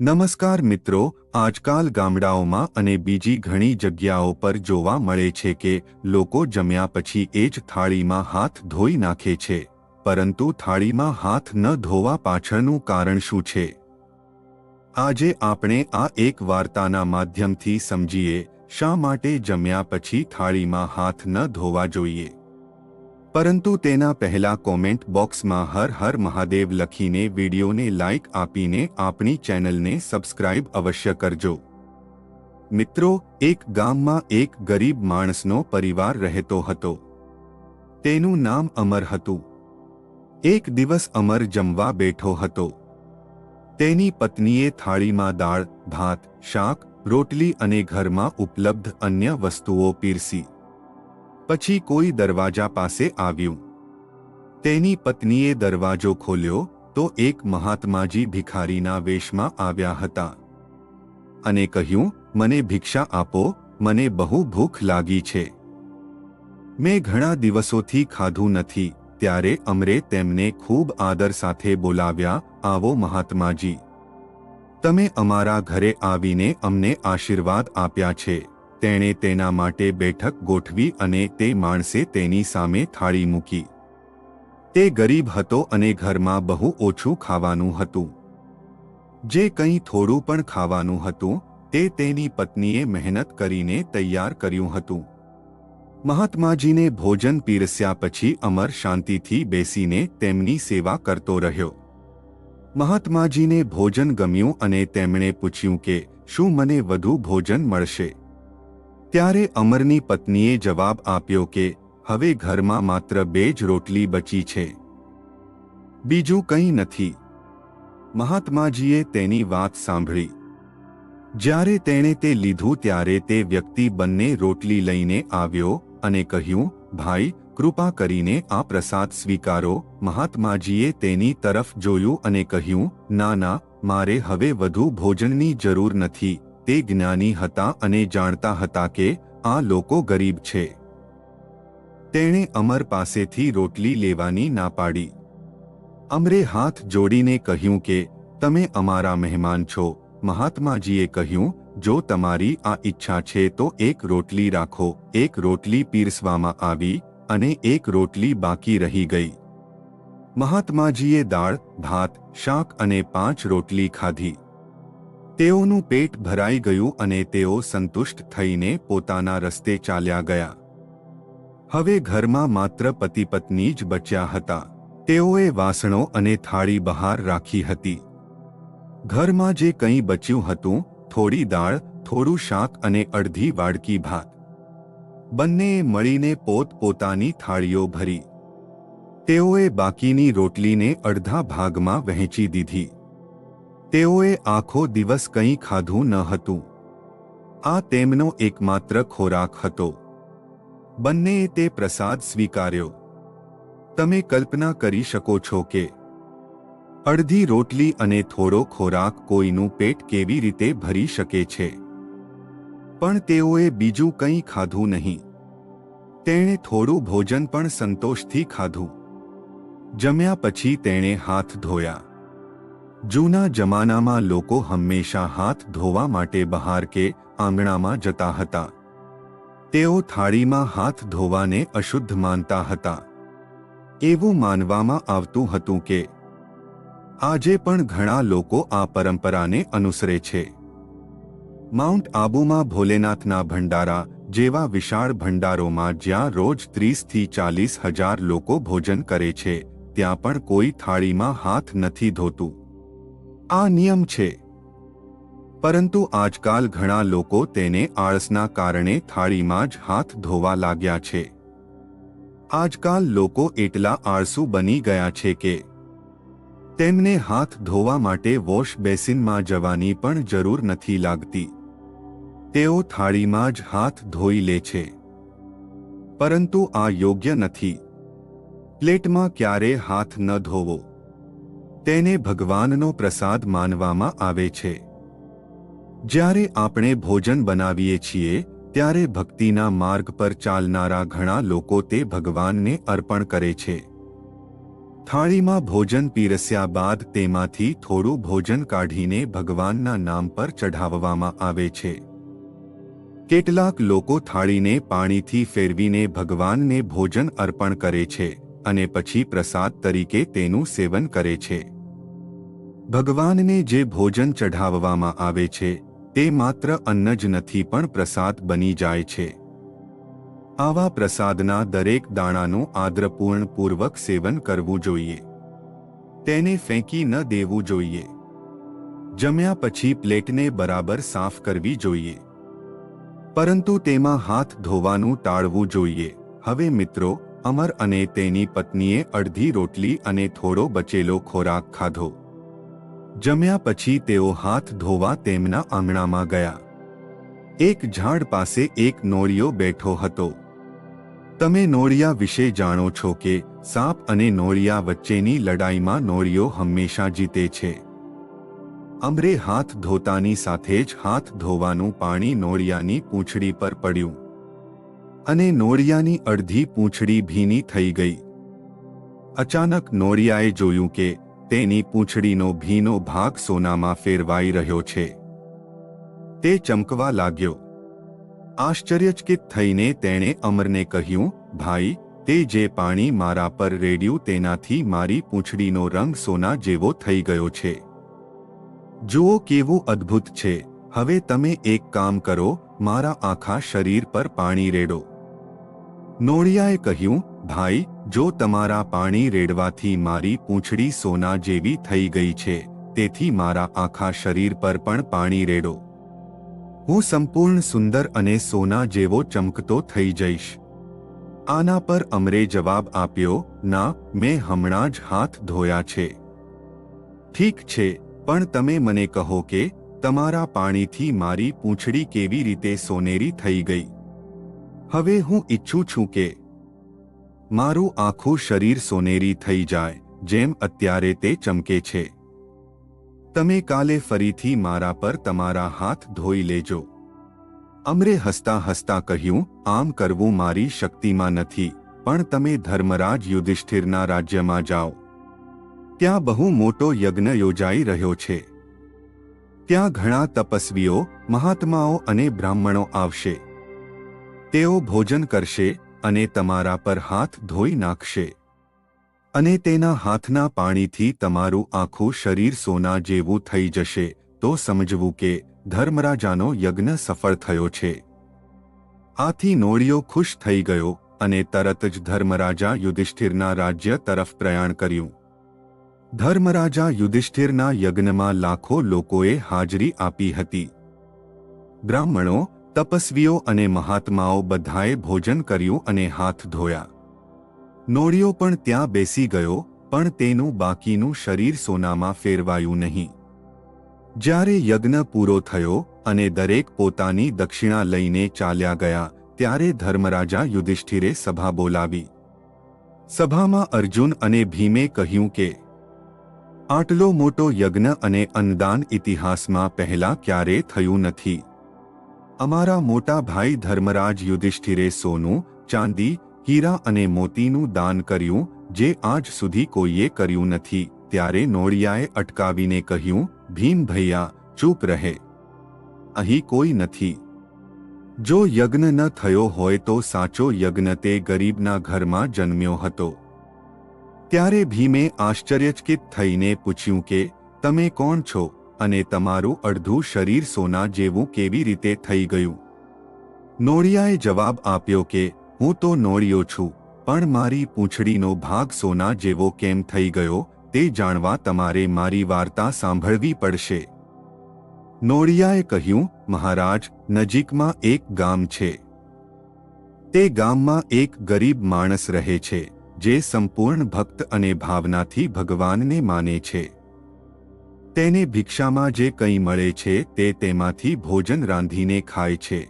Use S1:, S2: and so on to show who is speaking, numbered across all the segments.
S1: નમસ્કાર મિત્રો, આજકાલ ગામડાઓમાં અને બીજી ઘણી જગ્યાઓ પર જોવા મળે છે કે લોકો જમ્યા પછી એ જ થાળીમાં હાથ ધોઈ નાખે છે. પરંતુ થાળીમાં હાથ ન ધોવા પાછળનું કારણ શું છે? આજે આપણે આ એક વાર્તાના માધ્યમથી સમજીએ, શા માટે જમ્યા પછી થાળીમાં હાથ ન ધોવા જોઈએ? પરંતુ તેના પહેલા કોમેન્ટ બોક્સમાં હર હર મહાદેવ લખીને વિડીયોને લાઇક આપીને આપણી ચેનલને સબસ્ક્રાઇબ અવશ્ય કરજો. મિત્રો, એક ગામમાં એક ગરીબ માણસનો પરિવાર રહેતો હતો. તેનું નામ અમર હતું. એક દિવસ અમર જમવા બેઠો હતો. તેની પત્નીએ થાળીમાં દાળ, ભાત, શાક, રોટલી અને ઘરમાં ઉપલબ્ધ અન્ય વસ્તુઓ પીરસી. પછી કોઈ દરવાજા પાસે આવ્યું. તેની પત્નીએ દરવાજો ખોલ્યો તો એક મહાત્માજી ભિખારીના વેશમાં આવ્યા હતા. અને કહ્યું, મને ભિક્ષા આપો, મને બહુ ભૂખ લાગી છે. મેં ઘણા દિવસોથી ખાધું નથી. ત્યારે અમરે તેમને ખૂબ આદર સાથે બોલાવ્યા, આવો મહાત્માજી. તમે અમારા ઘરે આવીને અમને આશીર્વાદ આપ્યા છે. તેણે તેના માટે બેઠક ગોઠવી અને તે માણસે તેની સામે થાળી મૂકી. તે ગરીબ હતો અને ઘરમાં બહુ ઓછું ખાવાનું હતું. જે કંઈ થોડું પણ ખાવાનું હતું, તે તેની પત્નીએ મહેનત કરીને તૈયાર કર્યું હતું. મહાત્માજીને ભોજન પીરસ્યા પછી અમર શાંતિથી બેસીને તેમની સેવા કરતો રહ્યો. મહાત્માજીને ભોજન ગમ્યું અને તેમણે પૂછ્યું કે, શું મને વધુ ભોજન મળશે? ત્યારે અમરની પત્નીએ જવાબ આપ્યો કે, હવે ઘરમાં માત્ર બે જ રોટલી બચી છે. બીજું કંઈ નથી. મહાત્માજીએ તેની વાત સાંભળી. જ્યારે તેણે તે લીધું ત્યારે તે વ્યક્તિ બંને રોટલી લઈને આવ્યો અને કહ્યું, ભાઈ, કૃપા કરીને આ પ્રસાદ સ્વીકારો. મહાત્માજીએ તેની તરફ જોયું અને કહ્યું, ના ના, મારે હવે વધુ ભોજનની જરૂર નથી. તે જ્ઞાની હતા અને જાણતા હતા કે આ લોકો ગરીબ છે. તેણે અમર પાસેથી રોટલી લેવાની ના પાડી. અમરે હાથ જોડીને કહ્યું કે, તમે અમારા મહેમાન છો. મહાત્માજીએ કહ્યું, જો તમારી આ ઈચ્છા છે તો એક રોટલી રાખો. એક રોટલી પીરસવામાં આવી અને એક રોટલી બાકી રહી ગઈ. મહાત્માજીએ દાળ, ભાત, શાક અને પાંચ રોટલી ખાધી. તેઓનું પેટ ભરાઈ ગયું અને તેઓ સંતુષ્ટ થઈને પોતાના રસ્તે ચાલ્યા ગયા. હવે ઘરમાં માત્ર પતિ પત્ની જ બચ્યા હતા. તેઓએ વાસણો અને થાળી બહાર રાખી હતી. ઘરમાં જે કંઈ બચ્યું હતું, થોડી દાળ, થોડું શાક અને અડધી વાડકી ભાત બંનેએ મળીને પોત પોતાની થાળીઓ ભરી. તેઓએ બાકીની રોટલીને અડધા ભાગમાં વહેંચી દીધી. તેઓએ આખો દિવસ કંઈ ખાધું ન હતું. આ તેમનો એકમાત્ર ખોરાક હતો. બંનેએ તે પ્રસાદ સ્વીકાર્યો. તમે કલ્પના કરી શકો છો કે, અડધી રોટલી અને થોડો ખોરાક કોઈનું પેટ કેવી રીતે ભરી શકે છે. પણ તેઓએ બીજું કંઈ ખાધું નહીં. તેણે થોડું ભોજન પણ સંતોષથી ખાધું. જમ્યા પછી તેણે હાથ ધોયા. જૂના જમાનામાં લોકો હંમેશા હાથ ધોવા માટે બહાર કે આંગણામાં જતા હતા. તેઓ થાળીમાં હાથ ધોવાને અશુદ્ધ માનતા હતા. એવું માનવામાં આવતું હતું કે, આજે પણ ઘણા લોકો આ પરંપરાને અનુસરે છે. માઉન્ટ આબુમાં ભોલેનાથના ભંડારા જેવા વિશાળ ભંડારોમાં જ્યાં રોજ ત્રીસથી ચાલીસ હજાર લોકો ભોજન કરે છે, ત્યાં પણ કોઈ થાળીમાં હાથ નથી ધોતું. આ નિયમ છે. પરંતુ આજકાલ ઘણા લોકો તેને આળસના કારણે થાળીમાં જ હાથ ધોવા લાગ્યા છે. આજકાલ લોકો એટલા આળસુ બની ગયા છે કે તેમને હાથ ધોવા માટે વોશ બેસિનમાં જવાની પણ જરૂર નથી લાગતી. તેઓ થાળીમાં જ હાથ ધોઈ લે છે. પરંતુ આ યોગ્ય નથી. પ્લેટમાં ક્યારે હાથ ન ધોવો. તેને ભગવાનનો પ્રસાદ માનવામાં આવે છે. જ્યારે આપણે ભોજન બનાવીએ છીએ, ત્યારે ભક્તિના માર્ગ પર ચાલનારા ઘણા લોકો તે ભગવાનને અર્પણ કરે છે. થાળીમાં ભોજન પીરસ્યા બાદ તેમાંથી થોડું ભોજન કાઢીને ભગવાનના નામ પર ચઢાવવામાં આવે છે. કેટલાક લોકો થાળીને પાણીથી ફેરવીને ભગવાનને ભોજન અર્પણ કરે છે અને પછી પ્રસાદ તરીકે તેનું સેવન કરે છે. ભગવાનને જે ભોજન ચઢાવવામાં આવે છે, તે માત્ર અન્ન જ નથી પણ પ્રસાદ બની જાય છે. આવા પ્રસાદના દરેક દાણાનું આદ્રપૂર્ણપૂર્વક સેવન કરવું જોઈએ. તેને ફેંકી ન દેવું જોઈએ. જમ્યા પછી પ્લેટને બરાબર સાફ કરવી જોઈએ. પરંતુ તેમાં હાથ ધોવાનું ટાળવું જોઈએ. હવે મિત્રો, અમર અને તેની પત્નીએ અડધી રોટલી અને થોડો બચેલો ખોરાક ખાધો. જમ્યા પછી તેઓ હાથ ધોવા તેમના આંગણામાં ગયા. એક ઝાડ પાસે એક નોળિયો બેઠો હતો. તમે નોળિયા વિશે જાણો છો કે સાપ અને નોળિયા વચ્ચેની લડાઈમાં નોળિયો હંમેશા જીતે છે. અમરે હાથ ધોતાની સાથે જ હાથ ધોવાનું પાણી નોળિયાની પૂંછડી પર પડ્યું. અને નોળિયાની અડધી પૂંછડી ભીની થઈ ગઈ. અચાનક નોળિયાએ જોયું કે તેની પૂંછડીનો ભીનો ભાગ સોનામાં ફેરવાઈ રહ્યો છે. તે ચમકવા લાગ્યો. આશ્ચર્યચકિત થઈને તેણે અમરને કહ્યું, ભાઈ, તે જે પાણી મારા પર રેડ્યું તેનાથી મારી પૂંછડીનો રંગ સોના જેવો થઈ ગયો છે. જુઓ કેવું અદ્ભુત છે. હવે તમે એક કામ કરો, મારા આખા શરીર પર પાણી રેડો. નોળિયાએ કહ્યું, ભાઈ જો તમારા પાણી રેડવાથી મારી પૂંછડી સોના જેવી થઈ ગઈ છે, તેથી મારા આખા શરીર પર પણ પાણી રેડો. હું સંપૂર્ણ સુંદર અને સોના જેવો ચમકતો થઈ જઈશ. આના પર અમરે જવાબ આપ્યો, ના, મેં હમણાં જ હાથ ધોયા છે. ઠીક છે, પણ તમે મને કહો કે, તમારા પાણીથી મારી પૂંછડી કેવી રીતે સોનેરી થઈ ગઈ? હવે હું ઈચ્છું છું કે મારું આખું શરીર સોનેરી થઈ જાય, જેમ અત્યારે તે ચમકે છે. તમે કાલે ફરીથી મારા પર તમારા હાથ ધોઈ લેજો. અમરે હસતા હસતા કહ્યું, આમ કરવું મારી શક્તિમાં નથી, પણ તમે ધર્મરાજ યુધિષ્ઠિરના રાજ્યમાં જાઓ. ત્યાં બહુ મોટો યજ્ઞ યોજાઈ રહ્યો છે. ત્યાં ઘણા તપસ્વીઓ, મહાત્માઓ અને બ્રાહ્મણો આવશે. તેઓ ભોજન કરશે અને તમારા પર હાથ ધોઈ નાખશે. અને તેના હાથના પાણીથી તમારું આખું શરીર સોના જેવું થઈ જશે, તો સમજવું કે ધર્મરાજાનો યજ્ઞ સફળ થયો છે. આથી નોળિયો ખુશ થઈ ગયો અને તરત જ ધર્મરાજા યુધિષ્ઠિરના રાજ્ય તરફ પ્રયાણ કર્યું. ધર્મરાજા યુધિષ્ઠિરના યજ્ઞમાં લાખો લોકોએ હાજરી આપી હતી. બ્રાહ્મણો તપસ્વીઓ અને મહાત્માઓ બધાએ ભોજન કર્યું અને હાથ ધોયા. નોળિયો પણ ત્યાં બેસી ગયો, પણ તેનું બાકીનું શરીર સોનામાં ફેરવાયું નહીં. જ્યારે યજ્ઞ પૂરો થયો અને દરેક પોતાની દક્ષિણા લઈને ચાલ્યા ગયા, ત્યારે ધર્મરાજા યુધિષ્ઠિરે સભા બોલાવી. સભામાં અર્જુન અને ભીમે કહ્યું કે, આટલો મોટો યજ્ઞ અને અન્નદાન ઇતિહાસમાં પહેલા ક્યારે થયું નથી. અમારા મોટા ભાઈ ધર્મરાજ યુધિષ્ઠિરે સોનું, ચાંદી, હીરા અને મોતીનું દાન કર્યું, જે આજ સુધી કોઈએ કર્યું નથી. ત્યારે નોળિયાએ અટકાવીને કહ્યું, ભીમ ભૈયા, ચૂપ રહે. અહીં કોઈ નથી. જો યજ્ઞ ન થયો હોય તો સાચો યજ્ઞ તે ગરીબના ઘરમાં જન્મ્યો હતો. ત્યારે ભીમે આશ્ચર્યચકિત થઈને પૂછ્યું કે, તમે કોણ છો? અને તમારું અડધું શરીર સોના જેવું કેવી રીતે થઈ ગયું? નોળિયાએ જવાબ આપ્યો કે, હું તો નોળિયો છું, પણ મારી પૂંછડીનો ભાગ સોના જેવો કેમ થઈ ગયો, તે જાણવા તમારે મારી વાર્તા સાંભળવી પડશે. નોળિયાએ કહ્યું, મહારાજ, નજીકમાં એક ગામ છે. તે ગામમાં એક ગરીબ માણસ રહે છે, જે સંપૂર્ણ ભક્ત અને ભાવનાથી ભગવાનને માને છે. તેને ભિક્ષામાં જે કંઈ મળે છે તે તેમાંથી ભોજન રાંધીને ખાય છે.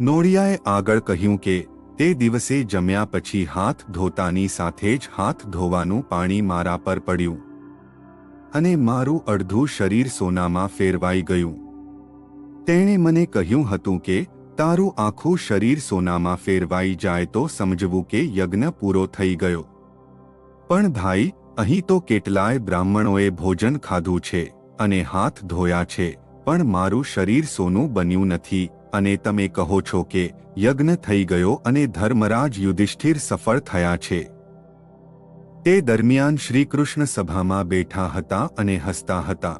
S1: નોળિયાએ આગળ કહ્યું કે, તે દિવસે જમ્યા પછી હાથ ધોતાની સાથે જ હાથ ધોવાનું પાણી મારા પર પડ્યું. અને મારું અડધું શરીર સોનામાં ફેરવાઈ ગયું. તેણે મને કહ્યું હતું કે, તારું આખું શરીર સોનામાં ફેરવાઈ જાય તો સમજવું કે યજ્ઞ પૂરો થઈ ગયો. પણ ભાઈ અહીં તો કેટલાય બ્રાહ્મણોએ ભોજન ખાધું છે અને હાથ ધોયા છે, પણ મારું શરીર સોનું બન્યું નથી, અને તમે કહો છો કે યજ્ઞ થઈ ગયો અને ધર્મરાજ યુધિષ્ઠિર સફળ થયા છે. તે દરમિયાન શ્રીકૃષ્ણ સભામાં બેઠા હતા અને હસતા હતા.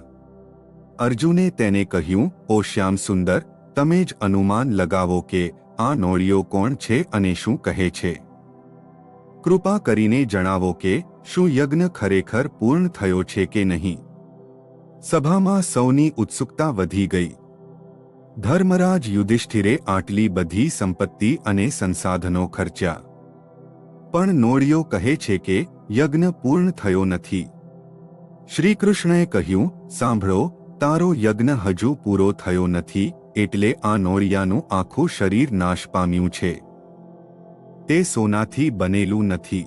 S1: અર્જુને તેને કહ્યું, ઓ શ્યામ સુંદર, તમે જ અનુમાન લગાવો કે આ નોળિયો કોણ છે અને શું કહે છે? કૃપા કરીને જણાવો કે શું યજ્ઞ ખરેખર પૂર્ણ થયો છે કે નહીં? સભામાં સૌની ઉત્સુકતા વધી ગઈ. ધર્મરાજ યુધિષ્ઠિરે આટલી બધી સંપત્તિ અને સંસાધનો ખર્ચ્યા. પણ નોળિયો કહે છે કે યજ્ઞ પૂર્ણ થયો નથી. શ્રીકૃષ્ણએ કહ્યું, સાંભળો, તારો યજ્ઞ હજુ પૂરો થયો નથી, એટલે આ નોળિયાનું આખું શરીર નાશ પામ્યું છે. તે સોનાથી બનેલું નથી.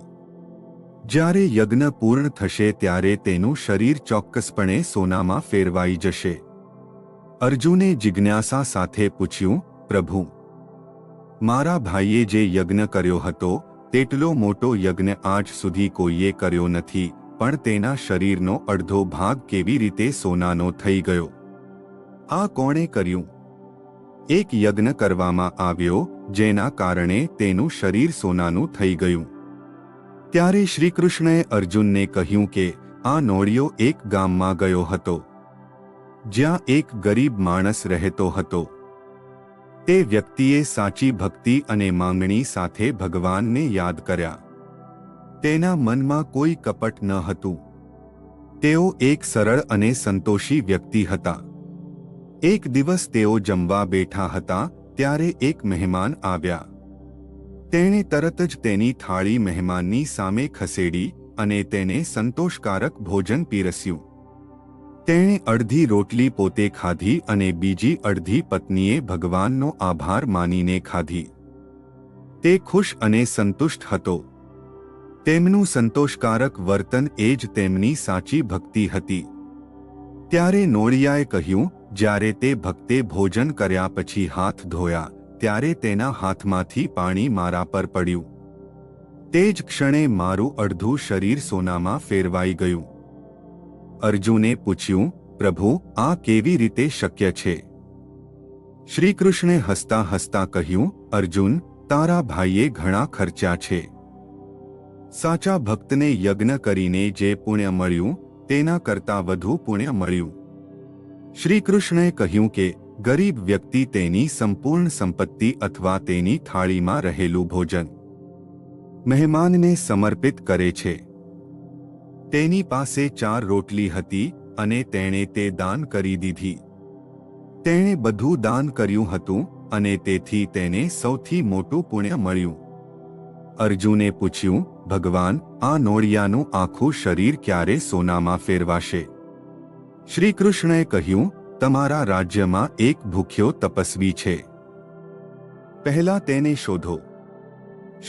S1: જ્યારે યજ્ઞ પૂર્ણ થશે ત્યારે તેનું શરીર ચોક્કસપણે સોનામાં ફેરવાઈ જશે. અર્જુને જિજ્ઞાસા સાથે પૂછ્યું, પ્રભુ, મારા ભાઈએ જે યજ્ઞ કર્યો હતો, તેટલો મોટો યજ્ઞ આજ સુધી કોઈએ કર્યો નથી, પણ તેના શરીરનો અડધો ભાગ કેવી રીતે સોનાનો થઈ ગયો? આ કોણે કર્યું? એક યજ્ઞ કરવામાં આવ્યો, જેના કારણે તેનું શરીર સોનાનું થઈ ગયું. ત્યારે શ્રીકૃષ્ણએ અર્જુનને કહ્યું કે, આ નોળિયો એક ગામમાં ગયો હતો, જ્યાં એક ગરીબ માણસ રહેતો હતો. તે વ્યક્તિએ સાચી ભક્તિ અને માંગણી સાથે ભગવાનને યાદ કર્યા. તેના મનમાં કોઈ કપટ ન હતું. તેઓ એક સરળ અને સંતોષી વ્યક્તિ હતા. એક દિવસ તેઓ જમવા બેઠા હતા, ત્યારે એક મહેમાન આવ્યા. તેણે તરત જ તેની થાળી મહેમાનની સામે ખસેડી અને તેને સંતોષકારક ભોજન પીરસ્યું. તેણે અડધી રોટલી પોતે ખાધી અને બીજી અડધી પત્નીએ ભગવાનનો આભાર માનીને ખાધી. તે ખુશ અને સંતુષ્ટ હતો. તેમનું સંતોષકારક વર્તન એ જ તેમની સાચી ભક્તિ હતી. ત્યારે નોળિયાએ કહ્યું, જ્યારે તે ભક્તે ભોજન કર્યા પછી હાથ ધોયા ત્યારે તેના હાથમાંથી પાણી મારા પર પડ્યું. તે જ ક્ષણે મારું અડધું શરીર સોનામાં ફેરવાઈ ગયું. અર્જુને પૂછ્યું, પ્રભુ, આ કેવી રીતે શક્ય છે? શ્રીકૃષ્ણે હસતા હસતા કહ્યું, અર્જુન, તારા ભાઈએ ઘણા ખર્ચ્યા છે. સાચા ભક્તને યજ્ઞ કરીને જે પુણ્ય મળ્યું, તેના કરતાં વધુ પુણ્ય મળ્યું. શ્રીકૃષ્ણે કહ્યું કે ગરીબ વ્યક્તિ તેની સંપૂર્ણ સંપત્તિ અથવા તેની થાળીમાં રહેલું ભોજન મહેમાનને સમર્પિત કરે છે. તેની પાસે ચાર રોટલી હતી અને તેણે તે દાન કરી દીધી. તેણે બધું દાન કર્યું હતું અને તેથી તેને સૌથી મોટું પુણ્ય મળ્યું. અર્જુને પૂછ્યું, ભગવાન, આ નોળિયાનું આખું શરીર ક્યારે સોનામાં ફેરવાશે? શ્રીકૃષ્ણએ કહ્યું તમારા રાજ્યમાં એક ભૂખ્યો તપસ્વી છે. પહેલા તેને શોધો.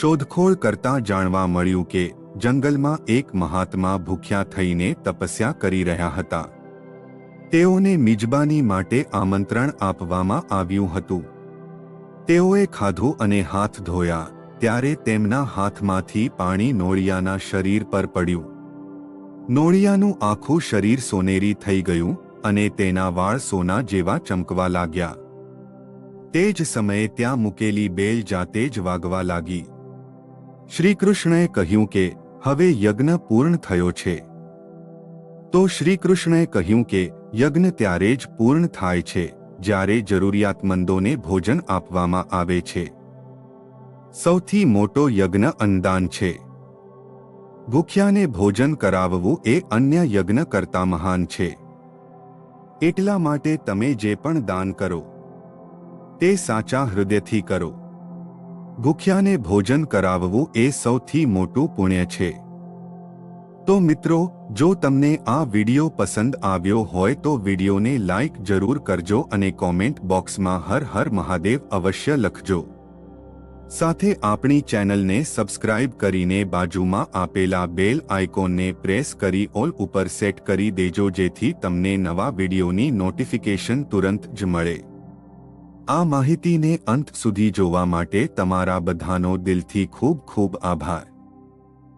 S1: શોધખોળ કરતા જાણવા મળ્યું કે, જંગલમાં એક મહાત્મા ભૂખ્યા થઈને તપસ્યા કરી રહ્યા હતા. તેઓને મિજબાની માટે આમંત્રણ આપવામાં આવ્યું હતું. તેઓએ ખાધું અને હાથ ધોયા, ત્યારે તેમના હાથમાંથી પાણી નોળિયાના શરીર પર પડ્યું. નોળિયાનું આખું શરીર સોનેરી થઈ ગયું અને તેના વાળ સોના જેવા ચમકવા લાગ્યા. તે જ સમયે ત્યાં મૂકેલી બેલ જાતે જ વાગવા લાગી. શ્રીકૃષ્ણએ કહ્યું કે, હવે યજ્ઞ પૂર્ણ થયો છે. તો શ્રીકૃષ્ણએ કહ્યું કે, યજ્ઞ ત્યારે જ પૂર્ણ થાય છે, જ્યારે જરૂરિયાતમંદોને ભોજન આપવામાં આવે છે. સૌથી મોટો યજ્ઞ અન્નદાન છે. ભૂખ્યાને ભોજન કરાવવું એ અન્ય યજ્ઞ કરતા મહાન છે. એટલા માટે તમે જે પણ દાન કરો, તે સાચા હૃદયથી કરો. ભૂખ્યાને ભોજન કરાવવું એ સૌથી મોટું પુણ્ય છે. તો મિત્રો, જો તમને આ વિડિયો પસંદ આવ્યો હોય તો વિડિયોને લાઇક જરૂર કરજો અને કોમેન્ટ બોક્સમાં હર હર મહાદેવ અવશ્ય લખજો. સાથે આપણી ચેનલને સબસ્ક્રાઇબ કરીને બાજુમાં આપેલા બેલ આઇકોનને પ્રેસ કરી ઓલ ઉપર સેટ કરી દેજો જેથી તમને નવા વિડીયોની નોટિફિકેશન તુરંત જ મળે. આ માહિતીને અંત સુધી જોવા માટે તમારા બધાનો દિલથી ખૂબ ખૂબ આભાર.